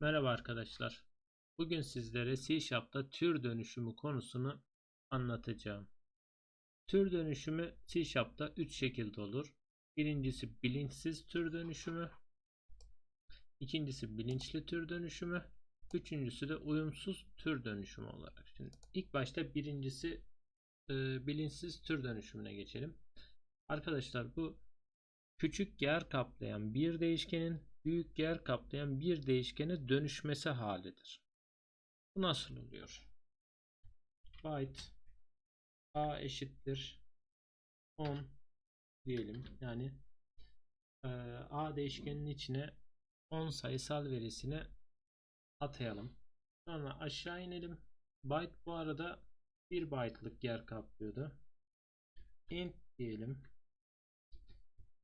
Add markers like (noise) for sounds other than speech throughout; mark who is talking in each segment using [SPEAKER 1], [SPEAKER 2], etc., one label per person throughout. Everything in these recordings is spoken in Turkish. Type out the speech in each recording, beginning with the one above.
[SPEAKER 1] Merhaba arkadaşlar. Bugün sizlere C Sharp'ta tür dönüşümü konusunu anlatacağım. Tür dönüşümü C Sharp'ta 3 şekilde olur. Birincisi bilinçsiz tür dönüşümü. ikincisi bilinçli tür dönüşümü. Üçüncüsü de uyumsuz tür dönüşümü olarak. Şimdi ilk başta birincisi e, bilinçsiz tür dönüşümüne geçelim. Arkadaşlar bu küçük yer kaplayan bir değişkenin büyük yer kaplayan bir değişkene dönüşmesi halidir. Bu nasıl oluyor? Byte a eşittir 10 diyelim. Yani e, a değişkenin içine 10 sayısal verisini atayalım. Sonra aşağı inelim. Byte bu arada 1 byte'lık yer kaplıyordu. int diyelim.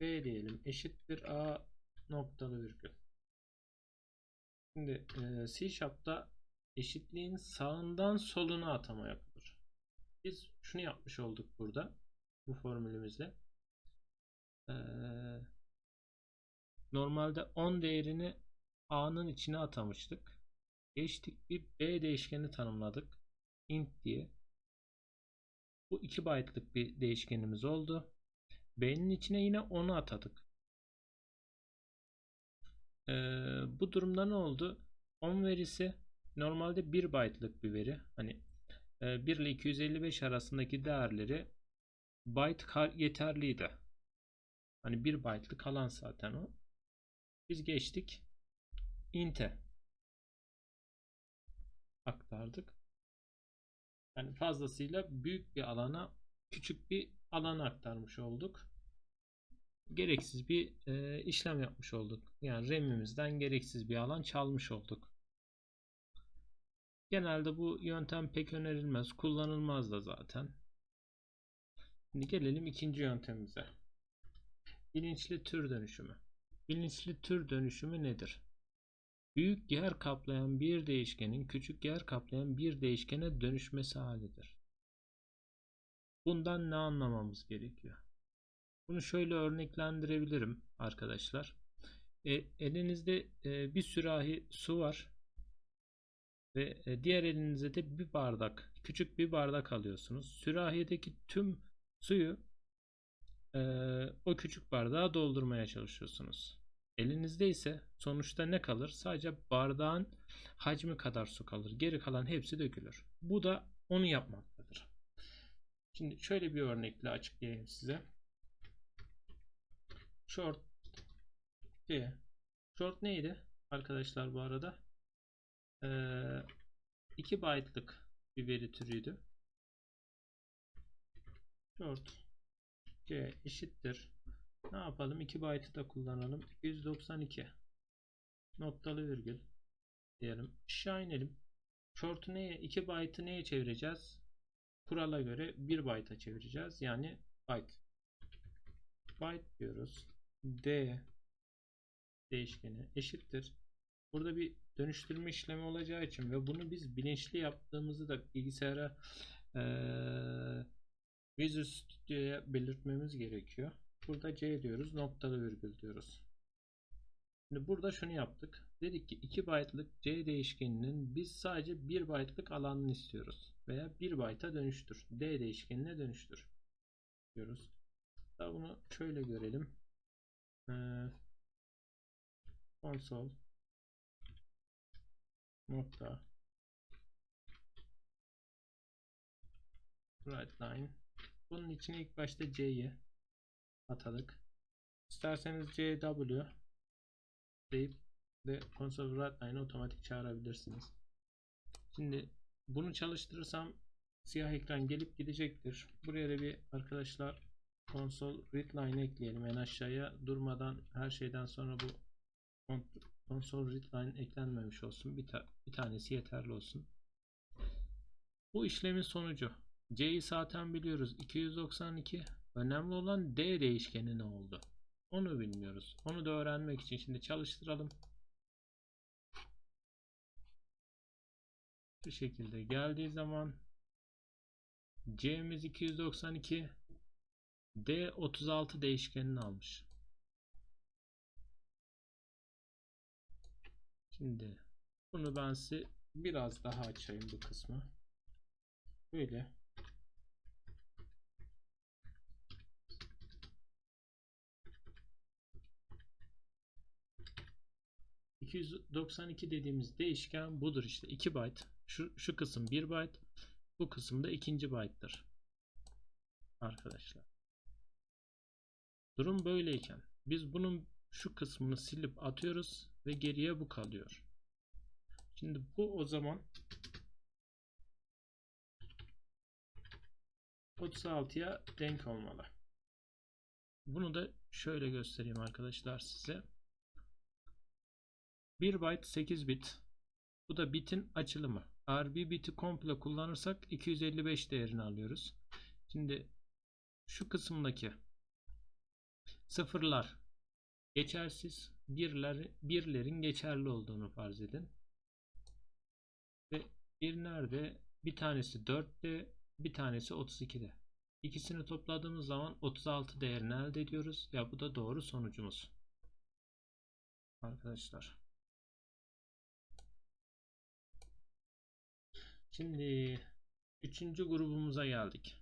[SPEAKER 1] b diyelim eşittir a noktalı virgül. Şimdi e, C Sharp'ta eşitliğin sağından soluna atama yapılır. Biz şunu yapmış olduk burada bu formülümüzle. Normalde 10 değerini A'nın içine atamıştık. Geçtik bir B değişkeni tanımladık. int diye. Bu 2 byte'lık bir değişkenimiz oldu. B'nin içine yine 10'u atadık. Ee, bu durumda ne oldu? 10 verisi normalde 1 byte'lık bir veri. Hani e, 1 ile 255 arasındaki değerleri byte yeterliydi. Hani 1 byte'lık alan zaten o. Biz geçtik int'e aktardık. Yani fazlasıyla büyük bir alana küçük bir alan aktarmış olduk gereksiz bir e, işlem yapmış olduk. Yani RAM'imizden gereksiz bir alan çalmış olduk. Genelde bu yöntem pek önerilmez. Kullanılmaz da zaten. Şimdi gelelim ikinci yöntemimize. Bilinçli tür dönüşümü. Bilinçli tür dönüşümü nedir? Büyük yer kaplayan bir değişkenin küçük yer kaplayan bir değişkene dönüşmesi halidir. Bundan ne anlamamız gerekiyor? Bunu şöyle örneklendirebilirim arkadaşlar. E, elinizde e, bir sürahi su var ve e, diğer elinizde de bir bardak, küçük bir bardak alıyorsunuz. Sürahideki tüm suyu e, o küçük bardağa doldurmaya çalışıyorsunuz. Elinizde ise sonuçta ne kalır? Sadece bardağın hacmi kadar su kalır. Geri kalan hepsi dökülür. Bu da onu yapmaktadır. Şimdi şöyle bir örnekle açıklayayım size. Short C. Short neydi? Arkadaşlar bu arada. Ee, 2 byte'lık bir veri türüydü. Short C eşittir. Ne yapalım? 2 byte'ı da kullanalım. 292 noktalı virgül diyelim. Aşağı inelim. Short'u neye? 2 byte'ı neye çevireceğiz? Kurala göre 1 byte'a çevireceğiz. Yani byte. Byte diyoruz d değişkeni eşittir. Burada bir dönüştürme işlemi olacağı için ve bunu biz bilinçli yaptığımızı da bilgisayara e, Visual Studio'ya belirtmemiz gerekiyor. Burada C diyoruz. Noktalı virgül diyoruz. Şimdi burada şunu yaptık. Dedik ki 2 byte'lık C değişkeninin biz sadece 1 byte'lık alanını istiyoruz. Veya 1 byte'a dönüştür. D değişkenine dönüştür. diyoruz. Daha bunu şöyle görelim e, console nokta write line bunun içine ilk başta C'yi atadık. İsterseniz CW deyip de console write line otomatik çağırabilirsiniz. Şimdi bunu çalıştırırsam siyah ekran gelip gidecektir. Buraya da bir arkadaşlar Console readline ekleyelim. En aşağıya durmadan her şeyden sonra bu console readline eklenmemiş olsun. Bir, ta bir tanesi yeterli olsun. Bu işlemin sonucu. C'yi zaten biliyoruz. 292 önemli olan D değişkeni ne oldu? Onu bilmiyoruz. Onu da öğrenmek için şimdi çalıştıralım. Bu şekilde geldiği zaman C'miz 292 D36 değişkenini almış. Şimdi Bunu ben size biraz daha açayım bu kısmı. Böyle. ...292 dediğimiz değişken budur işte 2 byte. Şu, şu kısım 1 byte. Bu kısım da ikinci byte'tır. Arkadaşlar. Durum böyleyken biz bunun şu kısmını silip atıyoruz ve geriye bu kalıyor. Şimdi bu o zaman 36'ya denk olmalı. Bunu da şöyle göstereyim arkadaşlar size. 1 byte 8 bit. Bu da bitin açılımı. Bir biti komple kullanırsak 255 değerini alıyoruz. Şimdi şu kısımdaki sıfırlar geçersiz, birler, birlerin geçerli olduğunu farz edin. Ve bir nerede? Bir tanesi 4'te, bir tanesi 32'de. İkisini topladığımız zaman 36 değerini elde ediyoruz. Ya bu da doğru sonucumuz. Arkadaşlar. Şimdi üçüncü grubumuza geldik.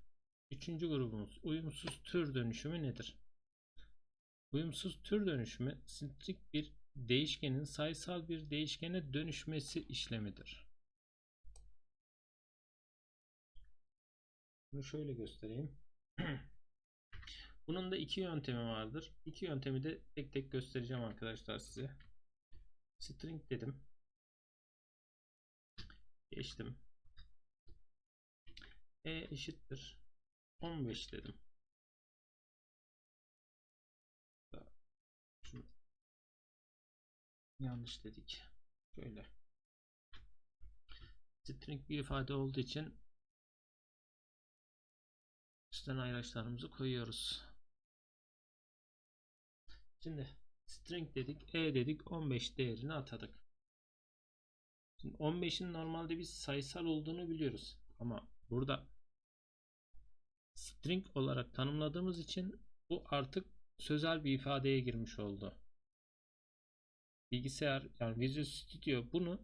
[SPEAKER 1] Üçüncü grubumuz uyumsuz tür dönüşümü nedir? Uyumsuz tür dönüşümü simetrik bir değişkenin sayısal bir değişkene dönüşmesi işlemidir. Bunu şöyle göstereyim. (clears throat) Bunun da iki yöntemi vardır. İki yöntemi de tek tek göstereceğim arkadaşlar size. String dedim. Geçtim. E eşittir. 15 dedim. Yanlış dedik. Şöyle. String bir ifade olduğu için üstten ayraçlarımızı koyuyoruz. Şimdi string dedik, e dedik, 15 değerini atadık. Şimdi 15'in normalde biz sayısal olduğunu biliyoruz. Ama burada string olarak tanımladığımız için bu artık sözel bir ifadeye girmiş oldu. Bilgisayar yani Visual Studio bunu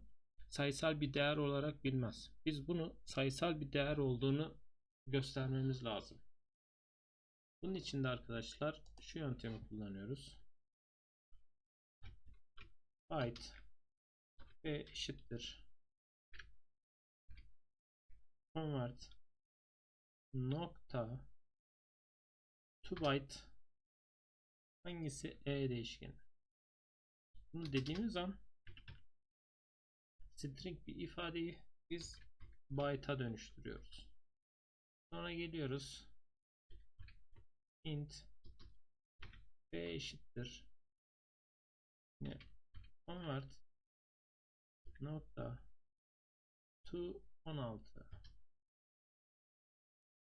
[SPEAKER 1] sayısal bir değer olarak bilmez. Biz bunu sayısal bir değer olduğunu göstermemiz lazım. Bunun için de arkadaşlar şu yöntemi kullanıyoruz. Byte ve eşittir convert nokta to byte hangisi e değişkeni bunu dediğimiz an string bir ifadeyi biz byte'a dönüştürüyoruz. Sonra geliyoruz. İnt b eşittir. Yine convert nokta to 16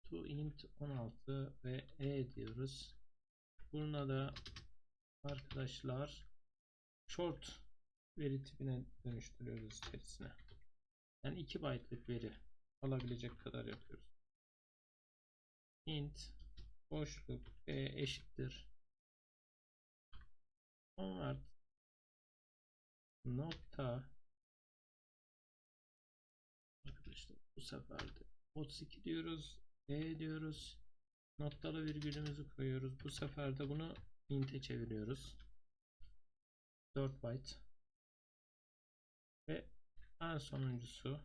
[SPEAKER 1] to int 16 ve e diyoruz. Buna da arkadaşlar short veri tipine dönüştürüyoruz içerisine. Yani 2 byte'lık veri alabilecek kadar yapıyoruz. int boşluk e eşittir convert nokta arkadaşlar bu sefer de 32 diyoruz e diyoruz. Noktalı virgülümüzü koyuyoruz. Bu sefer de bunu int'e çeviriyoruz. 4 byte. Ve en sonuncusu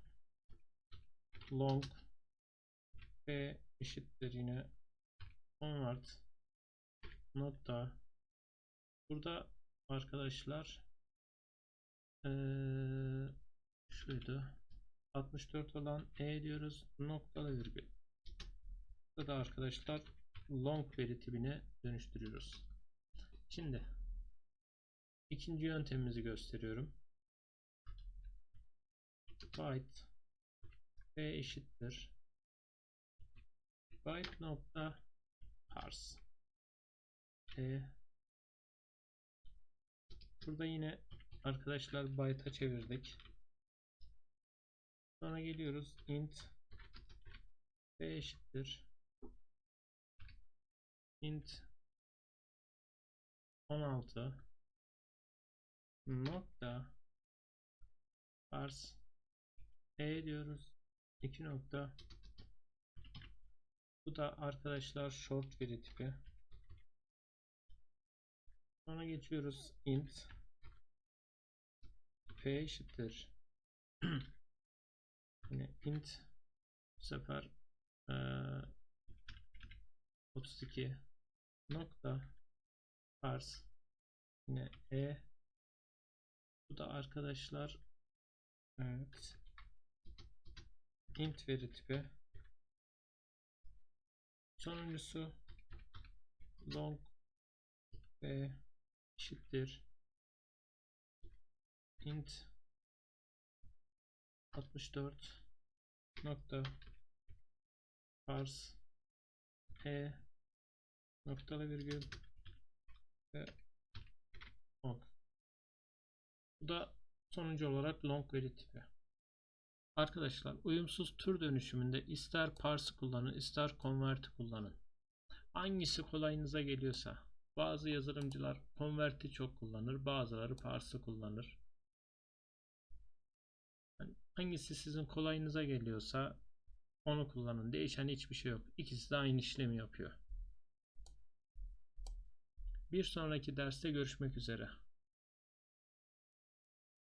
[SPEAKER 1] long v eşittir yine convert nokta burada arkadaşlar ee, şuydu 64 olan e diyoruz noktalı virgül Burada da arkadaşlar long veri tipine dönüştürüyoruz. Şimdi ikinci yöntemimizi gösteriyorum. byte v eşittir. Byte nokta parse e, burada yine arkadaşlar byte'a çevirdik. Sonra geliyoruz. İnt v eşittir. İnt 16 nokta parse e diyoruz. 2 nokta. Bu da arkadaşlar short veri tipi. Sonra geçiyoruz int. P eşittir. (clears throat) Yine int bu sefer eee 32 nokta. Parse yine e bu da arkadaşlar evet. İnt veri tipi. Sonuncusu long v eşittir. İnt 64 nokta parse e noktalı virgül ve long. Da sonuncu olarak long veri tipi. Arkadaşlar uyumsuz tür dönüşümünde ister parse kullanın ister convert'i kullanın. Hangisi kolayınıza geliyorsa bazı yazılımcılar convert'i çok kullanır bazıları parse'ı kullanır. Yani hangisi sizin kolayınıza geliyorsa onu kullanın. Değişen hiçbir şey yok. İkisi de aynı işlemi yapıyor. Bir sonraki derste görüşmek üzere.